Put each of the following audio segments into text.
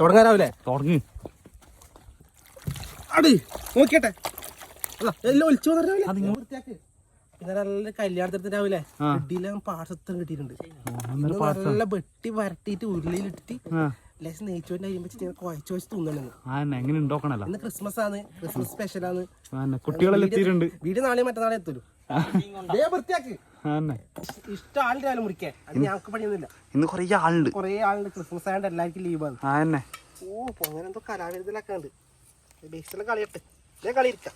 തുടങ്ങാനാവൂലേ തുടങ്ങി. അടി നോക്കിയട്ടെ. എല്ലാം ഒളിച്ചു നല്ല കല്യാണത്തിന് രാവിലെ ആ. ഇടിയിലും കിട്ടിയിട്ടുണ്ട്. നല്ല വെട്ടി വരട്ടിയിട്ട് ഉരുളിയിലിട്ടിട്ട് ലേശം നെയ്ച്ചോറിന്റെ അരിയും വെച്ചിട്ട് ഇങ്ങനെ കുഴച്ച് വെച്ച് തിന്നണെന്ന് എങ്ങനെ ഇന്ന് ക്രിസ്മസ് ആണ്. ക്രിസ്മസ് സ്പെഷ്യൽ ആണ് കുട്ടികളെല്ലാം വീട് നാളെ മറ്റന്നാളെ എത്തുള്ളൂ വൃത്തിയാക്ക്. ആന്നെ. ഇഷ്ടം ആളുടെ ആലും മുറിക്കാൻ അത് ഞങ്ങൾക്ക് പണിയൊന്നുമില്ല. ഇന്ന് കൊറേ ആളുണ്ട്. കുറേ ആളുണ്ട്. ക്രിസ്മസ് ആയതുകൊണ്ട് എല്ലാവർക്കും ലീവാണ് ആ തന്നെ ഓ അങ്ങനെ എന്തോ കലാവിരുദ്ധലൊക്കെ ഉണ്ട്. ബേസിലെ കളിയട്ടെ. ഞാൻ കളി ഇരിക്കാം.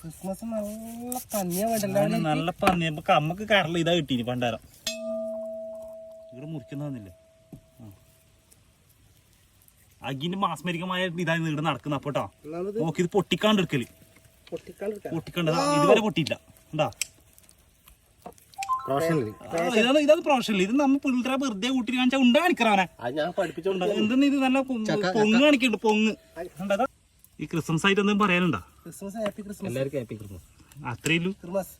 ക്രിസ്മസ് നല്ല പന്നിയാ വേണ്ടല്ലോ നല്ല പന്നി. നമുക്ക് അമ്മയ്ക്ക് കരള ഇതാ കിട്ടീനി പണ്ടാരം. ഇവിടെ മുറിക്കുന്നതില്ലേ അഗിന്റെ മാസ്മരികമായ ഇതായി ഇവിടെ നടക്കുന്ന അപ്പോട്ടോ നോക്കി ഇത് പൊട്ടിക്കാണ്ട് ഇതുവരെ പൊട്ടിയില്ല. എന്താ ഇതാണ് ഇതാണ് പ്രൊഫഷണൽ ഇത് നമ്മ പിള്ളേരെ വെറുതെ കൂട്ടി കാണിച്ചാൽ ഉണ്ട് കാണിക്കറാനെ എന്തെന്ന് ഇത് നല്ല പൊങ്ങ് പൊങ്ങ് കാണിക്കുന്നുണ്ട് പൊങ്ങ്. കണ്ടോ? ഈ ക്രിസ്മസ് ആയിട്ട് എന്തെങ്കിലും പറയാനുണ്ടോ? Christmas happy Christmas. എല്ലാവർക്കും ഹാപ്പി ക്രിസ്മസ്. അത്രയുള്ളൂ ക്രിസ്മസ്.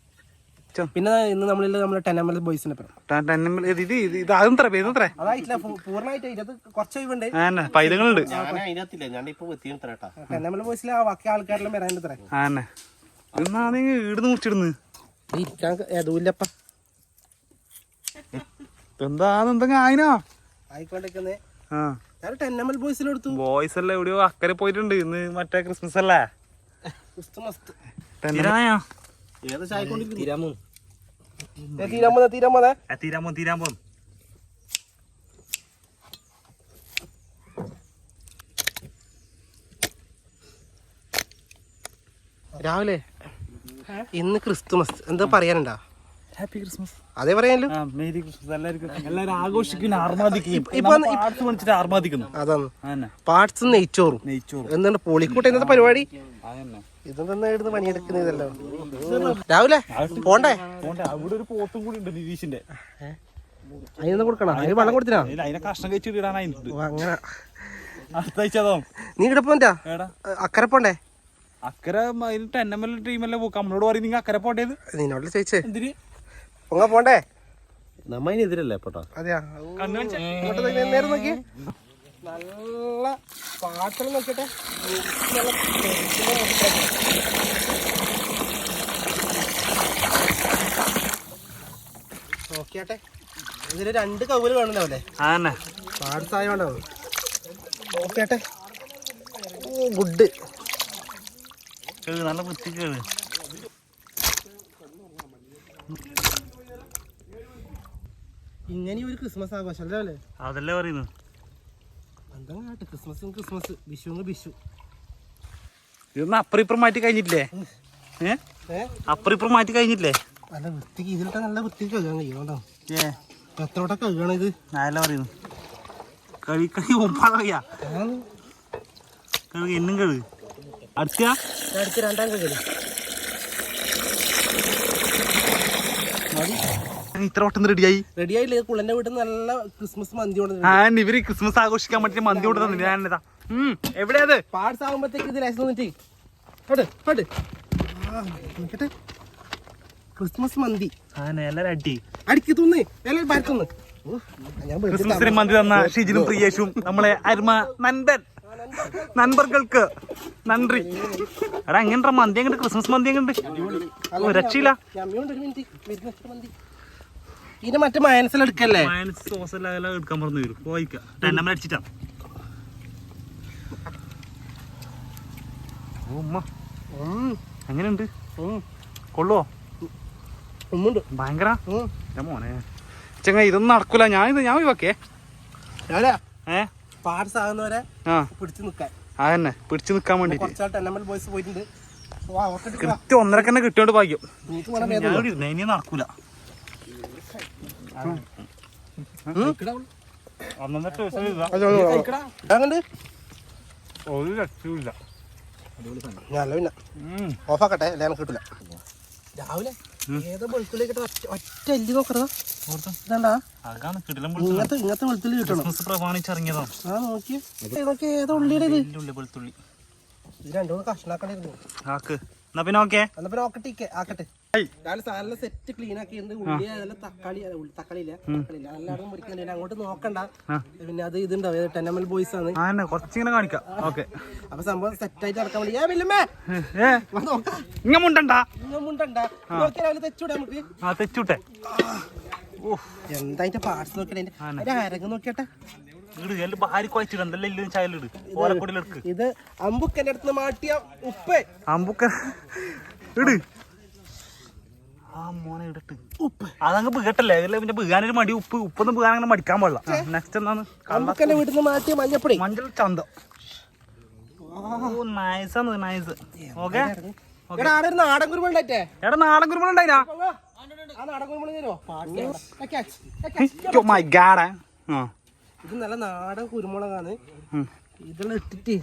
പിന്നെ ഇന്ന് നമ്മളിൽ നമ്മുടെ ടെൻ എം എൽ പൈതങ്ങളുണ്ട്. ടെനമൽ ബോയ്സിലെ ആ ബാക്കി ആൾക്കാരെല്ലാം വരാനുണ്ട് തരാം ആന്നെ എന്നാ നീ ഈടുന്ന് മുറിച്ചിടുന്ന്? ഇരിക്കാൻ ഏതുമില്ലപ്പ എന്താന്ന് എന്തെങ്കിലും ആയിനാ? ആയിക്കൊണ്ടിരിക്കുന്നേ. ടെന്നമൽ ബോയ്സ് അല്ലേ എവിടെയോ അക്കരെ പോയിട്ടുണ്ട്. ഇന്ന് മറ്റേ ക്രിസ്മസ് അല്ലേ? ക്രിസ്തുമസ് തീരാനാ ഏത് ചായ തീരാമോ തീരാൻ പോന്നെ തീരാൻ പോന്നെ തീരാൻ പോ തീരാൻ പോ രാവിലെ ഇന്ന് ക്രിസ്തുമസ്. എന്താ പറയാനുണ്ടാ? ഹാപ്പി ക്രിസ്മസ് അതേ പറയാനല്ലോ മേരി ക്രിസ്മസ്. എല്ലാവർക്കും എല്ലാവരും ആഘോഷിക്കുന്നു ആർമാദിക്കും ആർമാദിക്കുന്നു. അതാണ്. പാർട്സും നെയ്ച്ചോറും. നെയ്ച്ചോറ്. എന്താണ് പൊളിക്കൂട്ട ഇന്നത്തെ പരിപാടി? അതന്നെ. പണിയെടുക്കുന്നതല്ലോ രാവിലെ പോണ്ടേ? അവിടെ ഒരു പോത്തും കൂടി ഉണ്ട് നിതീഷിന്റെ. അതിനൊന്നും കൊടുക്കണം? അതിന് വെള്ളം കൊടുത്തിനാ? അതിന് കഷ്ണം ഓ, അങ്ങനെ. നീ ഇവിടെ പോണ്ടാ? അക്കരെ പോണ്ടേ? അക്കരെ ടെന്നമല്ല ടീമല്ലേ പോക്ക്? നമ്മളോട് പറയും നിങ്ങൾ അക്കരെ പോണ്ടേത് നിന്നോട് ചോദിച്ചേ. എന്തിന്? പൊങ്ങ പോണ്ടേ? നമ്മ അതിനെതിരല്ലേ പോട്ടോ അതെയാ. കണ്ണു നേരെ നോക്കി നല്ല പാട്ടെല്ലാം നോക്കട്ടെ. നോക്കിയാട്ടെ. ഇതിന് രണ്ട് കവൽ കാണുന്നവല്ലേ ആയോണ്ടാവും നോക്കിയാട്ടെ. Oh good. നല്ല വൃത്തിക്കേട് ഇങ്ങനെ ഒരു ക്രിസ്മസ് ആഘോഷം അല്ലേ? അതല്ലേ പറയുന്നു എന്താ ക്രിസ്മസ് ക്രിസ്മസും വിഷുവും വിഷു ഇതൊന്നും അപ്പുറം ഇപ്പുറം മാറ്റി കഴിഞ്ഞിട്ടില്ലേ? ഏ? അപ്പുറം ഇപ്പുറം മാറ്റി കഴിഞ്ഞില്ലേ നല്ല വൃത്തിക്ക് ഇതിലിട്ട് നല്ല വൃത്തിക്ക് കഴുകാൻ കഴിയുന്നുണ്ടോ? ഏ. എത്രോടെ കഴുകണം ഇത്? അതല്ല പറയുന്നു. കഴി കഴി ഒമ്പാതയ്യാ ആണ്. കഴുകി എന്നും കഴുകി. അടുത്ത അടുത്ത് രണ്ടാം കഴുകൽ. ഇത്ര വട്ടം റെഡിയായി റെഡി ആയില്ലേ കുള്ളന്റെ വീട്ടിൽ നല്ല ക്രിസ്മസ് മന്തി കൊണ്ട് ആ ഇവർ ക്രിസ്മസ് ആഘോഷിക്കാൻ വേണ്ടി മന്തി കൊണ്ട് തന്നെ. ഞാനെതാ എവിടെയത്? പാർട്സ് ആകുമ്പോഴത്തേക്ക് ഇത് ഹട്ട് ആ, ക്രിസ്മസ് മന്തി. ആനെ എല്ലാരും അടി അടിക്ക് തിന്ന്. എല്ലാം പരത്തുന്ന്. ക്രിസ്മസിന് മന്തി തന്ന ഷിജിനും പ്രിയേഷും നമ്മളെ അരുമ നൻപൻ നൻപർകൾക്ക് നന്ദി. എടാ എങ്ങനെ മന്തി? എങ്ങനെ ക്രിസ്മസ് മന്തി എങ്ങനെ രക്ഷയില്ല. ഞമ്മയുണ്ട് മറ്റേ മിനിറ്റ് എടുക്കല്ലേ? മയണൈസ് സോസ് എല്ലാം എടുക്കാൻ പറഞ്ഞു. വരും പോയിക്കാം. രണ്ടാമത് അടിച്ചിട്ടാ. എങ്ങനെയുണ്ട്? കൊള്ളുവോ? ഉമ്മുണ്ട്. ഭയങ്കര? മോനെ. ചെങ്ങ ഇതൊന്നും നടക്കൂല. ഞാൻ ഇത് ഞാൻ ഒഴിവാക്കേ പാർട്സ് ആകുന്നവരെ പിടിച്ചു നിൽക്കാൻ. അതന്നെ. പിടിച്ചു നിക്കാൻ വേണ്ടിട്ട്. ബോയ്സ് പോയിട്ടുണ്ട്. കൃത്യം ഒന്നരക്കന്നെ കിട്ടിയോണ്ട് ഭാഗ്യം. നടക്കൂല. ഒരു രക്ഷയില്ല ഞാൻ പിന്നെ. ഓഫാക്കട്ടെ അല്ലെ? എനിക്ക് കിട്ടില്ല രാവിലെ ഏതോ ഒറ്റ ഒറ്റ എല്ലി നോക്കറതാ ഇങ്ങനത്തെ ഇങ്ങനത്തെ വെളുത്തുള്ളി കിട്ടണം. ക്രിസ്മസ് പ്രമാണിച്ചിറങ്ങിയതാ ആ നോക്കി ഇതൊക്കെ ഏതോ ഉള്ളിയുടെ ഇത്? ഉള്ളി വെളുത്തുള്ളി. ഇത് രണ്ടു മൂന്ന് കഷ്ണാക്കണ്ടിരുന്നു ആക്ക്. എന്നാ പിന്നെ ഓക്കെ. എന്നാ പിന്നെ ആക്കട്ടെ. സാധനം സെറ്റ് ക്ലീൻ ആക്കി എന്ത് ഉള്ളി അതല്ല തക്കാളി തക്കാളി ഇല്ല? തക്കാളി ഇല്ല? എല്ലാവരും മുറിക്കുന്നില്ല അങ്ങോട്ട് നോക്കണ്ട. പിന്നെ അത് ഇതുണ്ടാവും. ടെന്നമൽ ബോയ്സ് ആണ്. കുറച്ചിങ്ങനെ കാണിക്കാം. ഓക്കെ. അപ്പൊ സംഭവം സെറ്റ് ആയിട്ട് നടക്കാൻ വേണ്ടി. ഏ വില്ലുമ്മേ ഏ വാ നോക്കാം. ഇങ്ങ മുണ്ടണ്ട. ഇങ്ങ് മുണ്ടണ്ട. നോക്കി രാവിലെ തെച്ചൂടെ നമുക്ക്? ആ തെച്ചൂട്ടെ. ഓ എന്താ അതിന്റെ പാർട്സ് നോക്കണേ അരങ്ങ് നോക്കിയട്ടെ. ഇത് അമ്പുക്കന്റെ അടുത്ത് മാട്ടിയ ഉപ്പ്. അമ്പുക്ക ഇട്. ആ മോനെ ഇടട്ട് ഉപ്പ്. അതങ്ങ് ബീകട്ടല്ലേ അതിലെ പിന്നെ ബീകാനൊരു മടി. ഉപ്പ് ഉപ്പൊന്നും ബീകാൻ അങ്ങനെ മടിക്കാൻ പാടില്ല. നെക്സ്റ്റ് എന്താണ്? വീട്ടിൽ നിന്ന് മാറ്റി മഞ്ഞപ്പൊടി. മഞ്ഞൾ ചന്തം. നൈസാണ് നൈസ് ഓക്കെ എടാ നാടൻ കുരുമുളക് ഉണ്ടായിട്ടേ എടാ കുരുമുളക് ഉണ്ടായിനാ ഇത് നല്ല നാടൻ കുരുമുളകാണ്. ഇതെല്ലാം ഇട്ടിട്ട്.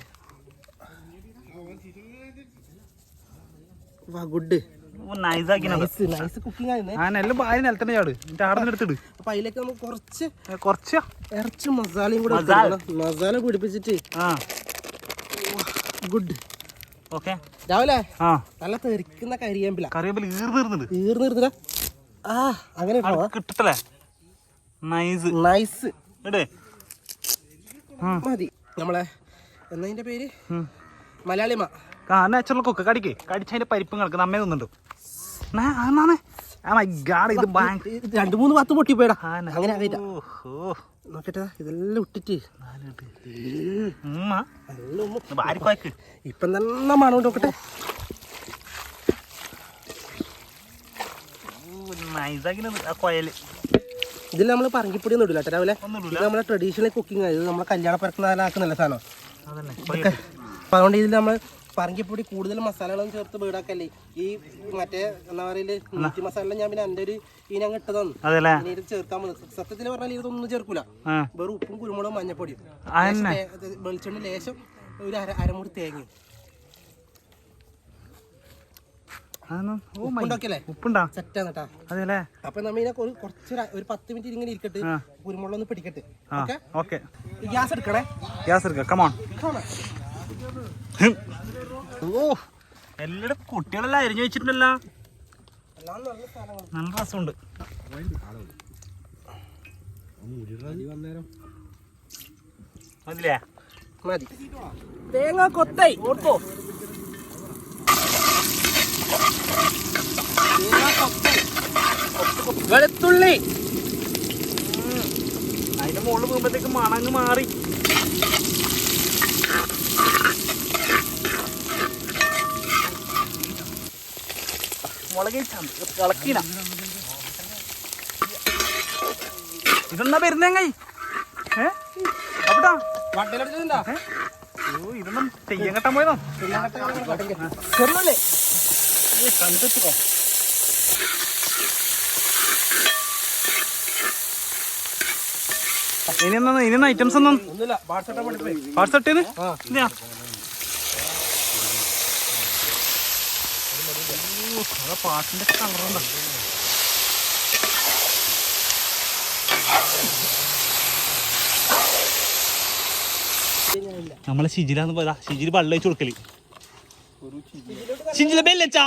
ഗുഡ്. അപ്പൊ അതിലേക്ക് നമുക്ക് കുറച്ച് കുറച്ചാ? ഇറച്ചി മസാലയും കൂടെ മസാല. പിടിപ്പിച്ചിട്ട്. Good okay. രാവിലെ? നല്ല തെറിക്കുന്ന കരിയേമ്പില. കറിവേപ്പില ഈർന്നിരുന്നുണ്ട് തീർന്നു ആ അങ്ങനെ ഇട്ടോ. കിട്ടല്ലേ നൈസ് നൈസ് മതി. നമ്മളെ എന്നതിന്റെ പേര്? മലയാളിമ ആ നാച്ചുറൽ കുക്ക് കടിക്ക്. കടിച്ചതിന്റെ പരിപ്പും കിടക്കുന്ന അമ്മയെ തിന്നുണ്ട് രണ്ട് മൂന്ന് പത്ത് പൊട്ടിപ്പോയടാ. അങ്ങനെ നോക്കട്ടെ ഇതെല്ലാം ഇട്ടിട്ട്. ഇപ്പം തന്നെ മണം നോക്കട്ടെ. ഇതിൽ നമ്മൾ പറങ്കിപ്പൊടി ഒന്നും ഇടില്ല രാവിലെ. ഇത് നമ്മളെ ട്രഡീഷണൽ കുക്കിംഗ് ഇത് നമ്മളെ കല്യാണ പരക്കുന്നാലാക്കുന്ന സാധനം? അതുകൊണ്ട് ഇതിൽ നമ്മൾ പറങ്കിപ്പൊടി കൂടുതൽ മസാലകളും ചേർത്ത് വീടാക്കല്ലേ? ഈ മറ്റേ എന്താ പറയൽ? മീറ്റ് മസാല ഞാൻ പിന്നെ എന്റെ ഒരു ഇനം അതല്ലേ? ഇനി ഇത് ചേർക്കാൻ പോകുന്നത് സത്യത്തിൽ പറഞ്ഞാൽ ഇതൊന്നും ചേർക്കൂല. വെറും ഉപ്പും കുരുമുളകും മഞ്ഞപ്പൊടിയും വെളിച്ചെണ്ണ ലേശം ഒരു അര അരമുടി തേങ്ങയും. അപ്പൊ നമ്മ ഇതിനെ ഒരു കുറച്ച് ഒരു- പത്ത് മിനിറ്റ് ഇങ്ങനെ ഇരിക്കട്ടെ കുരുമുളക് ഒന്ന് പിടിക്കട്ടെ. ഓക്കെ? ഗ്യാസ് എടുക്കണേ? ഗ്യാസ് എടുക്കാം. കമോൺ കാണാം. ഓ എല്ലാവരും കുട്ടികളെല്ലാം അരിഞ്ഞു വെച്ചിട്ടുണ്ടല്ലോ. നല്ല രസമുണ്ട്. മതിലേ മതി. തേങ്ങ കൊത്തൈ. ഓർത്തോ. വെളുത്തുള്ളി. അതിന്റെ മുകളിൽ പോകുമ്പോഴത്തേക്ക് മണങ്ങ് മാറി. മുളക് ഇളക്കീന ഇതെന്നാ വരുന്നേങ്ങൈ ഏ? വട്ടയിലെടുത്തിട്ടുണ്ടോ ഇതൊന്നും തെയ്യം കെട്ടാൻ പോയതോ? ചെറുതല്ലേ? കണ്ടിട്ടോ ഇനി ഇനി ഐറ്റംസ് ഒന്നും? ഒന്നുമില്ല. വാട്സാപ്പ് പഠിപ്പോയി പാട്ടിന്റെ ഇല്ല പാട്ടിന്റെ കളറുണ്ടോ നമ്മളെ ശിജിലാന്ന് പറയാ ശിജിൽ വെള്ളം വെച്ച് കൊടുക്കൽ. ശിജില ബെല്ലച്ചാ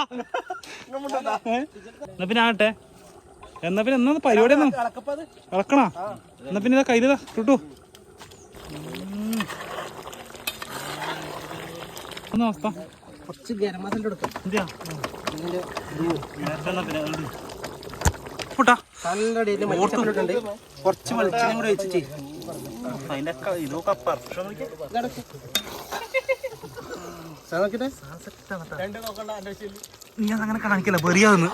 എന്നാ പിന്നെ ആട്ടെ എന്നാ പിന്നെ എന്നാ പരിപാടി എന്നാ ഇളക്കണോ? എന്നാ പിന്നെ ഇതാ കയ്യിലാ കിട്ടു ഒന്ന് അവസ്ഥ. കുറച്ച് ഗരം മസാല എടുക്കാം കുറച്ച് വെളിച്ചെണ്ണയും കൂടെ വെച്ചിട്ട് അതിന്റെ ഇതൊക്കെ പെർഫെക്ഷൻ നോക്കിയേ. ഇതടക്ക്. സാധനം നോക്കിട്ടെ നീ അതങ്ങനെ കാണിക്കല വെറിയാന്ന്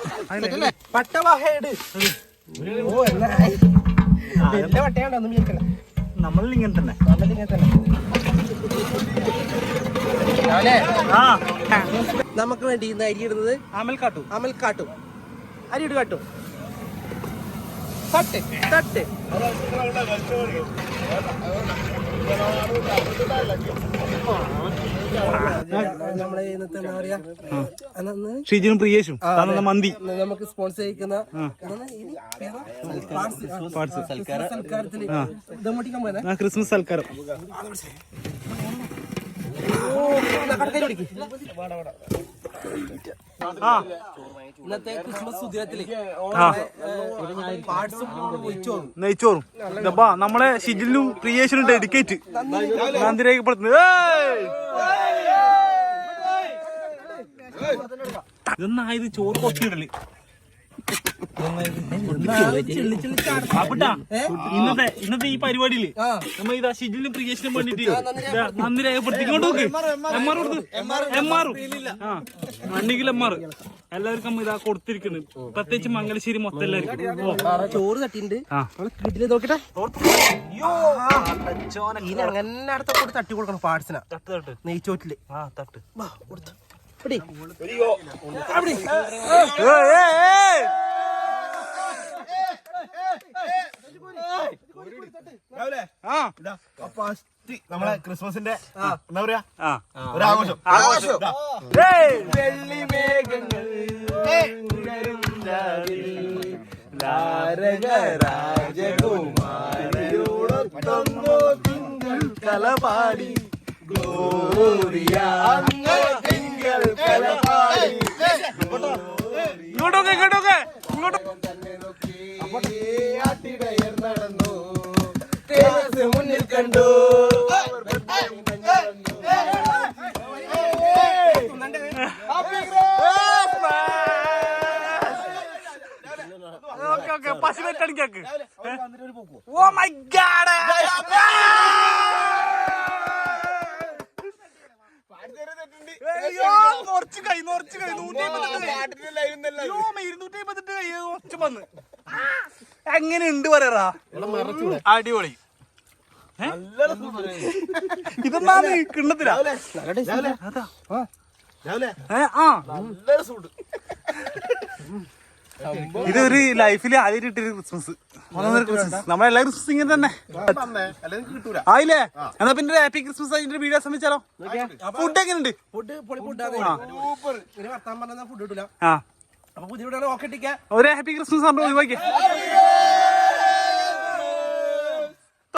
നമ്മളിൽ ഇങ്ങനെ തന്നെ. നമ്മളിങ്ങനെ തന്നെ. നമുക്ക് വേണ്ടി ഇന്ന് അരി ഇടുന്നത് ആമൽ കാട്ടു. അമൽ കാട്ടു. അരി ഇട് കാട്ടു. തട്ട് തട്ട്. നമ്മളെ ഇന്നത്തെ എന്താ പറയാ? അന്ന് ഷിജിനും പ്രിയേഷും. മന്തി. നമുക്ക് സ്പോൺസർ ചെയ്യിക്കുന്ന സൽക്കാരത്തിന് ക്രിസ്മസ് സൽക്കാരം. ഇന്നത്തെ ക്രിസ്മസ് നെയ്ച്ചോറും നമ്മളെ ഷിജിലിനും പ്രിയേഷനും ഡെഡിക്കേറ്റ്. രേഖപ്പെടുത്തുന്നത്. ഇതൊന്നായത് ചോറ് കൊത്തിയിടൽ ഇന്നത്തെ ഇന്നത്തെ ഈ പരിപാടിയിൽ നമ്മ ഇതാ ഷിജിലും പ്രിയേഷനും വേണ്ടിട്ട് നന്ദി രേഖപ്പെടുത്തിക്കൊണ്ട് നോക്ക്. എം ആർ കൊടുത്ത്. എം ആർ ആ മണ്ണിക്കിൽ എം ആർ എല്ലാവർക്കും ഇതാ കൊടുത്തിരിക്കുന്നു പ്രത്യേകിച്ച് മംഗലശ്ശേരി മൊത്തം എല്ലാവർക്കും. ഓ. ചോറ് തട്ടിണ്ട് കൂടി തട്ടി കൊടുക്കണം പാർട്സിനാ തട്ട് തട്ട്. നെയ്ച്ചോറ്റിൽ. ആ തട്ട്. ആ നമ്മളെ ക്രിസ്മസിന്റെ എന്താ പറയാ? ഒരാഘോഷം. ആഘോഷം. ഏയ്! കലപാടി. ഇങ്ങോട്ടൊക്കെ ഇങ്ങോട്ടൊക്കെ ഇങ്ങോട്ട് കണ്ടു. ഓക്കെ ഓക്കെ പശു ഓ മൈ ഗാഡ്. കുറച്ച് കൈ കുറച്ച് കൈ നൂറ്റി ഇരുന്നൂറ്റി അമ്പത്തെട്ട് കൈ ഒച്ച വന്ന്. എങ്ങനെയുണ്ട് പറയാ അടിപൊളി. കിണ്ണത്തിലാ? സൂട്ട് ഇതൊരു ലൈഫിൽ ആദ്യം ഇട്ടൊരു ക്രിസ്മസ്. ക്രിസ്മസ്. നമ്മളെല്ലാ ക്രിസ്മസ് ഇങ്ങനെ തന്നെ. ആയില്ലേ? എന്നാ പിന്നെ ഹാപ്പി ക്രിസ്മസ് അതിന്റെ വീഡിയോ ശ്രമിച്ചാലോ ഫുഡ് എങ്ങനെയുണ്ട്? ഒരു ഹാപ്പി ക്രിസ്മസ് പറഞ്ഞു ഒഴിവാക്കിയേ